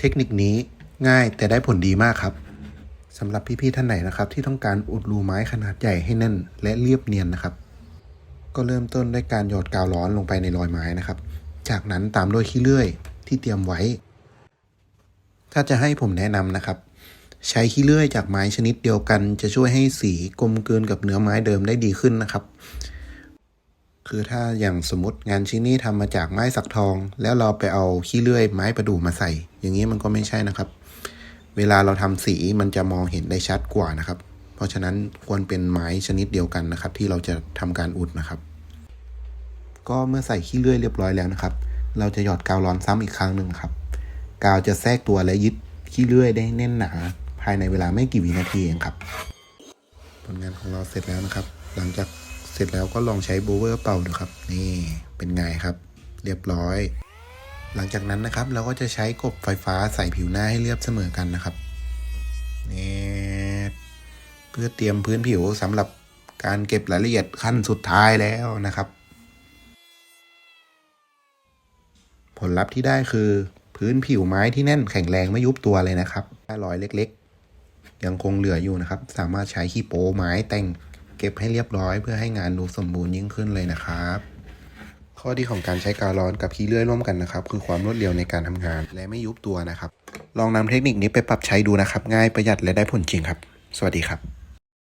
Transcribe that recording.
เทคนิคนี้ง่ายแต่ได้ผลดีมากครับสำหรับพี่ๆท่านไหนนะครับ ที่ต้องการอุดรูไม้ขนาดใหญ่ให้แน่น และเรียบเนียนนะครับ ก็เริ่มต้นด้วยการหยอดกาวร้อนลงไปในรอยไม้นะครับ จากนั้นตามด้วยขี้เลื่อยที่เตรียมไว้ ถ้าจะให้ผมแนะนำนะครับ ใช้ขี้เลื่อยจากไม้ชนิดเดียวกัน จะช่วยให้สีกลมกลืนกับเนื้อไม้เดิมได้ดีขึ้นนะครับ คือถ้าอย่างสมมติงานชิ้นนี้ทำมาจากไม้สักทอง แล้วเราไปเอาขี้เลื่อยไม้ประดู่มาใส่ อย่างนี้มันก็ไม่ใช่นะครับ เวลาเราทำสีมันจะมองเห็นได้ชัดกว่านะครับ เพราะฉะนั้นควรเป็นไม้ชนิดเดียวกันนะครับ ที่เราจะทำการอุดนะครับ ก็เมื่อใส่ขี้เลื่อยเรียบร้อยแล้วนะครับ เราจะหยอดกาวร้อนซ้ำอีกครั้งหนึ่งครับกาวจะแทรกตัวและยึดขี้เลื่อยได้แน่นหนา ภายในเวลาไม่กี่วินาทีเองครับ ผลงานของเราเสร็จแล้วนะครับ หลังจาก เสร็จแล้วก็ลองใช้โบเวอร์เป่าดูครับ นี่เป็นไงครับ เรียบร้อย หลังจากนั้นนะครับ เราก็จะใช้กบไฟฟ้าใส่ผิวหน้าให้เรียบเสมอกันนะครับนี่เพื่อเตรียมพื้นผิวสำหรับการเก็บรายละเอียดขั้นสุดท้ายแล้วนะครับ ผลลัพธ์ที่ได้คือพื้นผิวไม้ที่แน่นแข็งแรงไม่ยุบตัวเลยนะครับถ้ารอยเล็ก ๆ ยังคงเหลืออยู่นะครับ สามารถใช้ขี้โป้ไม้แต่ง เก็บให้เรียบร้อยเพื่อให้งานดูสมบูรณ์ยิ่งขึ้นเลยนะครับ ข้อดีของการใช้กาวร้อนกับขี้เลื่อยร่วมกันนะครับ คือความรวดเร็วในการทำงานและไม่ยุบตัวนะครับ ลองนำเทคนิคนี้ไปปรับใช้ดูนะครับ ง่ายประหยัดและได้ผลจริงครับ สวัสดีครับ